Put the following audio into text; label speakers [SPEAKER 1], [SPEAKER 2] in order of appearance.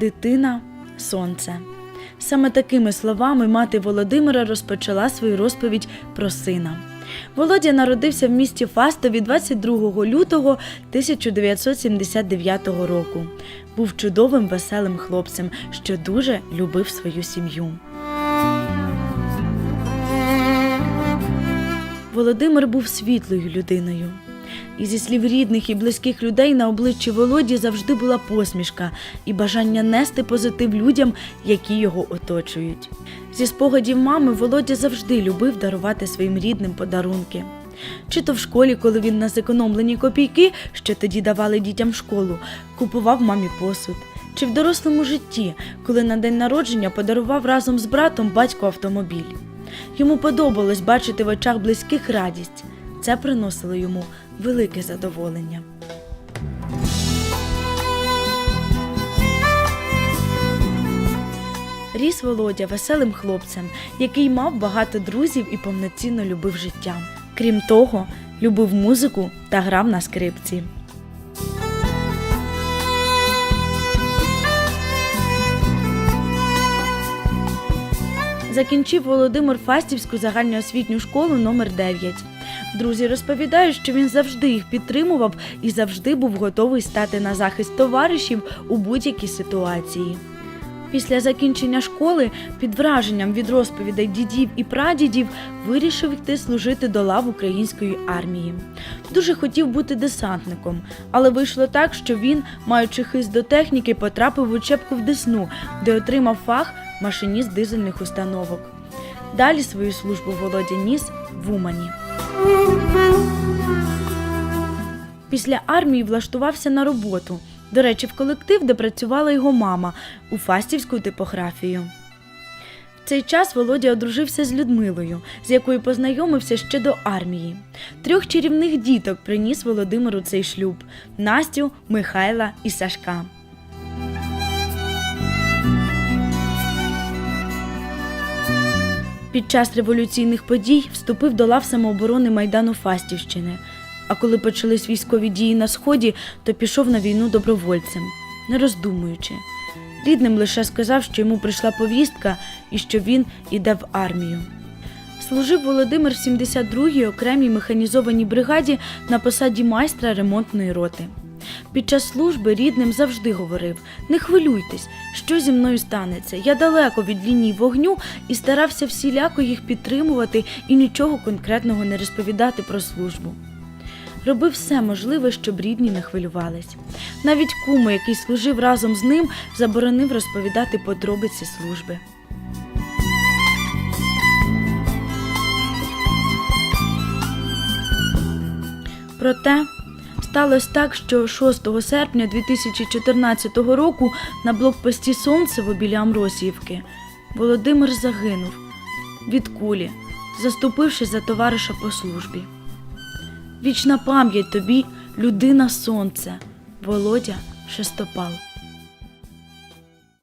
[SPEAKER 1] дитина, сонце. Саме такими словами мати Володимира розпочала свою розповідь про сина. Володя народився в місті Фастові 22 лютого 1979 року. Був чудовим веселим хлопцем, що дуже любив свою сім'ю. Володимир був світлою людиною. І зі слів рідних і близьких людей на обличчі Володі завжди була посмішка і бажання нести позитив людям, які його оточують. Зі спогадів мами Володя завжди любив дарувати своїм рідним подарунки. Чи то в школі, коли він на зекономлені копійки, що тоді давали дітям в школу, купував мамі посуд, чи в дорослому житті, коли на день народження подарував разом з братом батьку автомобіль. Йому подобалось бачити в очах близьких радість. Це приносило йому велике задоволення. Ріс Володя веселим хлопцем, який мав багато друзів і повноцінно любив життя. Крім того, любив музику та грав на скрипці. Закінчив Володимир Фастівську загальноосвітню школу номер 9 Друзі розповідають, що він завжди їх підтримував і завжди був готовий стати на захист товаришів у будь-якій ситуації. Після закінчення школи, під враженням від розповідей дідів і прадідів, вирішив йти служити до лав української армії. Дуже хотів бути десантником, але вийшло так, що він, маючи хист до техніки, потрапив в учебку в Десну, де отримав фах машиніст дизельних установок. Далі свою службу Володя ніс в Умані. Після армії влаштувався на роботу. До речі, в колектив, де працювала його мама у фастівську типографію. В цей час Володя одружився з Людмилою, з якою познайомився ще до армії. Трьох чарівних діток приніс Володимиру цей шлюб Настю, Михайла і Сашка. Під час революційних подій вступив до лав самооборони Майдану Фастівщини. А коли почались військові дії на сході, то пішов на війну добровольцем, не роздумуючи. Рідним лише сказав, що йому прийшла повістка і що він іде в армію. Служив Володимир в 72-й окремій механізованій бригаді на посаді майстра ремонтної роти. Під час служби рідним завжди говорив: не хвилюйтесь, що зі мною станеться. Я далеко від лінії вогню і старався всіляко їх підтримувати і нічого конкретного не розповідати про службу. Робив все можливе, щоб рідні не хвилювались. Навіть куму, який служив разом з ним, заборонив розповідати подробиці служби. Проте сталося так, що 6 серпня 2014 року на блокпості Сонцево біля Амросіївки Володимир загинув від кулі, заступивши за товариша по службі. Вічна пам'ять тобі, людина сонце, Володя Шестопал.